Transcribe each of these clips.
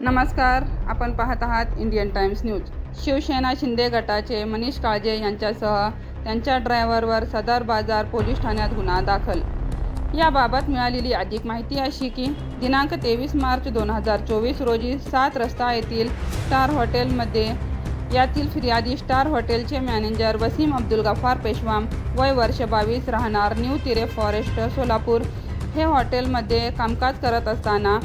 नमस्कार आपण पाहत आहात Indian Times news. Shivsena Shinde गटाचे मनीष काळजे यांच्यासह त्यांच्या ड्रायव्हरवर सदर बाजार पोलीस ठाण्यात गुन्हा दाखल. याबाबत मिळालेली अधिक माहिती अशी की दिनांक तेवीस मार्च दोन हजार चोवीस रोजी सात रस्ता येथील स्टार हॉटेलमध्ये यातील फिर्यादी स्टार हॉटेलचे मॅनेजर वसीम अब्दुल गफार पेशवाम वय वर्ष बावीस राहणार न्यू तिरे फॉरेस्ट सोलापूर. हे हॉटेलमध्ये कामकाज करत असताना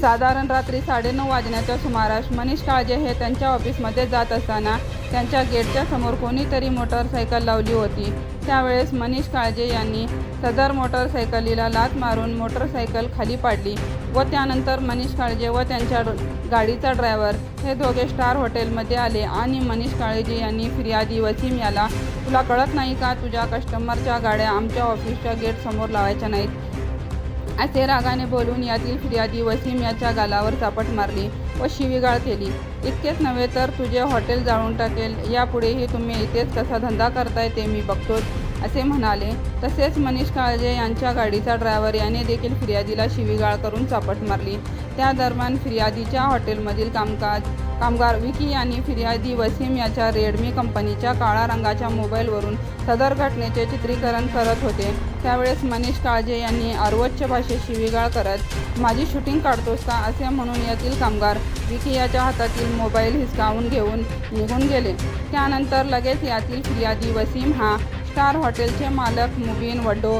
साधारण रात्री साडेनऊ वाजण्याच्या सुमारास मनीष काळजे हे त्यांच्या ऑफिसमध्ये जात असताना त्यांच्या गेटच्या समोर कोणीतरी मोटरसायकल लावली होती. त्यावेळेस मनीष काळजे यांनी सदर मोटरसायकलीला लात मारून मोटरसायकल खाली पाडली व त्यानंतर मनीष काळजे व त्यांच्या गाडीचा ड्रायव्हर हे दोघे स्टार हॉटेलमध्ये आले आणि मनीष काळजे यांनी फिर्यादी वसीम याला तुला कळत नाही का तुझ्या कस्टमरच्या गाड्या आमच्या ऑफिसच्या गेटसमोर लावायच्या नाहीत? असे रागाने बोलून यातील फिर्यादी वसीम याच्या गालावर चापट मारली. व शिवीगाळ केली. इतकेच नव्हे तर तुझे हॉटेल जाळून टाकेल. यापुढेही तुम्ही इथेच कसा धंदा करताय ते मी बघतोच असे म्हणाले. तसेच मनीष काळजे यांच्या गाडीचा ड्रायव्हर याने देखील फिर्यादीला शिवीगाळ करून चापट मारली. त्या दरम्यान फिर्यादीच्या हॉटेलमधील कामकाज कामगार विकी यांनी फिर्यादी वसीम याच्या रेडमी कंपनीच्या काळा रंगाच्या मोबाईलवरून सदर घटनेचे चित्रीकरण करत होते. त्यावेळेस मनीष काळजे यांनी अर्वच्च भाषेत शिवीगाळ करत माझी शूटिंग काढतोस का? असे म्हणून यातील कामगार विकी याच्या हातातील मोबाईल हिसकावून घेऊन निघून गेले. त्यानंतर लगेच यातील फिर्यादी वसीम हा स्टार हॉटेलचे मालक मुबीन वड्डो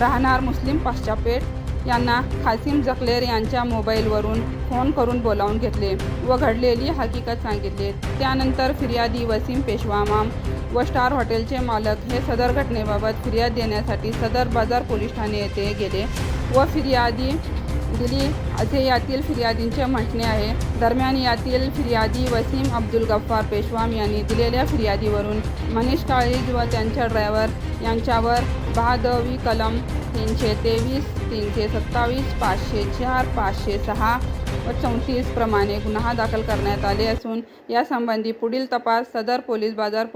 राहणार मुस्लिम पाश्चापेठ यांना खासिम जकलेर यांच्या मोबाईलवरून फोन करून बोलावून घेतले व घडलेली हकीकत सांगितले. त्यानंतर फिर्यादी वसीम पेशवामाम व स्टार हॉटेलचे मालक हे सदर घटनेबाबत फिर्याद देण्यासाठी सदर बाजार पोलीस ठाणे येथे गेले व फिर्यादी दिली असे यातील फिर्यादींचे म्हणणे आहे. दरम्यान यातील फिर्यादी वसीम अब्दुल गफ्फार पेशवाम यांनी दिलेल्या फिर्यादीवरून मनीष काळीज व त्यांच्या ड्रायव्हर यांच्यावर बहादवी कलम तीनशे तेवीस तीनशे सत्तावीस पाचशे चार पाचशे सहा व चौतीस प्रमाणे गुन्हा दाखल करण्यात आले असून यासंबंधी पुढील तपास सदर पोलीस बाजार